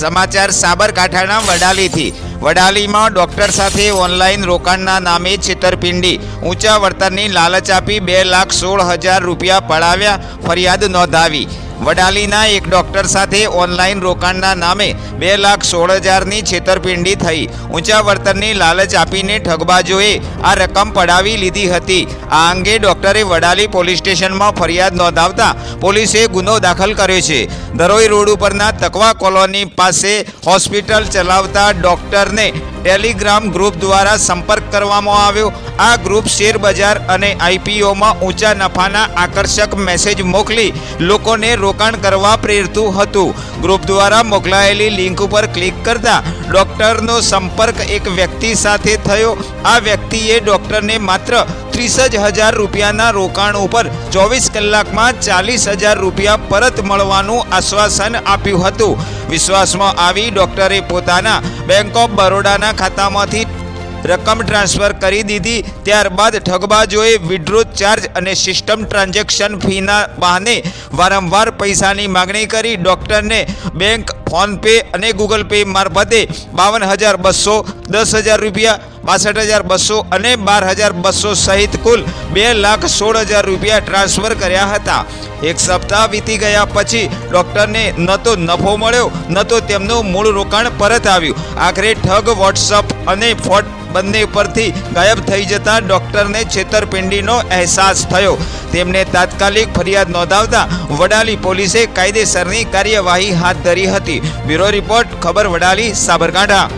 સમાચાર સાબરકાંઠાના વડાલીથી. વડાલીમાં ડોક્ટર સાથે ઓનલાઈન રોકાણના નામે છેતરપિંડી. ઊંચા વળતરની લાલચ આપી બે લાખ સોળ હજાર રૂપિયા પડાવ્યા, ફરિયાદ નોંધાવી. વડાલીના એક ડોક્ટર સાથે ઓનલાઈન રોકાણના નામે બે લાખ સોળ હજારની છેતરપિંડી થઈ. ઊંચા વળતરની લાલચ આપીને ઠગબાજોએ આ રકમ પડાવી લીધી હતી. આ અંગે ડોક્ટરે વડાલી પોલીસ સ્ટેશનમાં ફરિયાદ નોંધાવતા પોલીસે ગુનો દાખલ કર્યો છે. દરોઈ રોડ ઉપરના તકવા કોલોની પાસે હોસ્પિટલ ચલાવતા ડોક્ટરને ટેલિગ્રામ ગ્રુપ દ્વારા સંપર્ક કરવામાં આવ્યો. આ ગ્રુપ શેર બજાર અને આઈપીઓમાં ઊંચા નફાના આકર્ષક મેસેજ મોકલી લોકોને રોકાણ કરવા પ્રેરતું હતું. ગ્રુપ દ્વારા મોકલાયેલી લિંક ઉપર ક્લિક કરતા ડૉક્ટરનો સંપર્ક એક વ્યક્તિ સાથે થયો. આ વ્યક્તિએ ડૉક્ટરને માત્ર ત્રીસ જ હજાર રૂપિયાના રોકાણ ઉપર ચોવીસ કલાકમાં ચાલીસ હજાર રૂપિયા પરત મળવાનું આશ્વાસન આપ્યું હતું. વિશ્વાસમાં આવી ડૉક્ટરે પોતાના બેંક ઓફ બરોડાના ખાતામાંથી રકમ ટ્રાન્સફર કરી દીધી. ત્યારબાદ ઠગબાજોએ વિડ્રો ચાર્જ અને સિસ્ટમ ટ્રાન્ઝેક્શન ફીના બહાને વારંવાર પૈસાની માગણી કરી. ડૉક્ટરને બેંક ફોનપે અને ગૂગલ પે મારફતે બાવન હજાર બસો દસ હજાર રૂપિયા બાસઠ હજાર બસો અને બાર હજાર બસો સહિત કુલ બે લાખ સોળ હજાર રૂપિયા ટ્રાન્સફર કર્યા હતા. એક સપ્તાહ વીતી ગયા પછી ડૉક્ટરને ન તો નફો મળ્યો, ન તો તેમનું મૂળ રોકાણ પરત આવ્યું. આખરે ઠગ, વોટ્સઅપ અને ફોટ બંને પરથી ગાયબ થઈ જતા ડોક્ટરને છેતરપિંડીનો અહેસાસ થયો. તેમને તાત્કાલિક ફરિયાદ નોંધાવતા વડાલી પોલીસે કાયદેસરની કાર્યવાહી હાથ ધરી હતી. બ્યુરો રિપોર્ટ, ખબર વડાલી, સાબરકાંઠા.